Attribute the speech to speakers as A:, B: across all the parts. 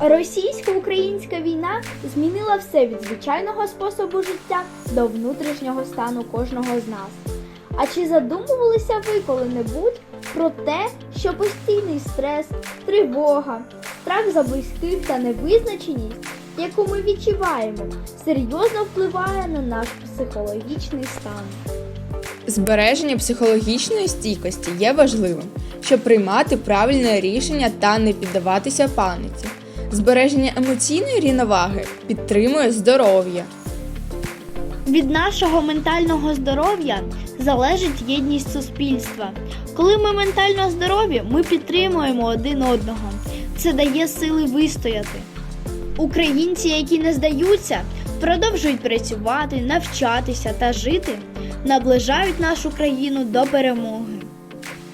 A: Російсько-українська війна змінила все від звичайного способу життя до внутрішнього стану кожного з нас. А чи задумувалися ви коли-небудь про те, що постійний стрес, тривога, страх за близьких та невизначеність, яку ми відчуваємо, серйозно впливає на наш психологічний стан?
B: Збереження психологічної стійкості є важливим, щоб приймати правильне рішення та не піддаватися паніці. Збереження емоційної рівноваги підтримує здоров'я.
A: Від нашого ментального здоров'я залежить єдність суспільства. Коли ми ментально здорові, ми підтримуємо один одного. Це дає сили вистояти. Українці, які не здаються, продовжують працювати, навчатися та жити, наближають нашу країну до перемоги.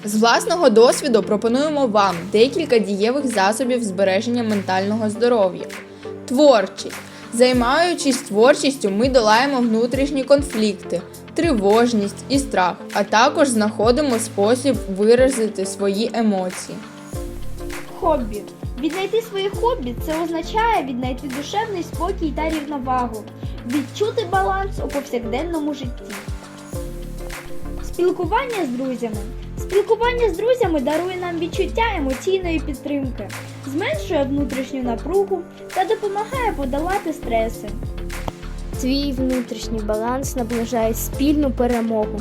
B: З власного досвіду пропонуємо вам декілька дієвих засобів збереження ментального здоров'я. Творчість. Займаючись творчістю, ми долаємо внутрішні конфлікти, тривожність і страх, а також знаходимо спосіб виразити свої емоції.
A: Хобі. Віднайти своє хобі це означає віднайти душевний спокій та рівновагу, відчути баланс у повсякденному житті. Спілкування з друзями. Спілкування з друзями дарує нам відчуття емоційної підтримки, зменшує внутрішню напругу та допомагає подолати стреси.
C: Твій внутрішній баланс наближає спільну перемогу.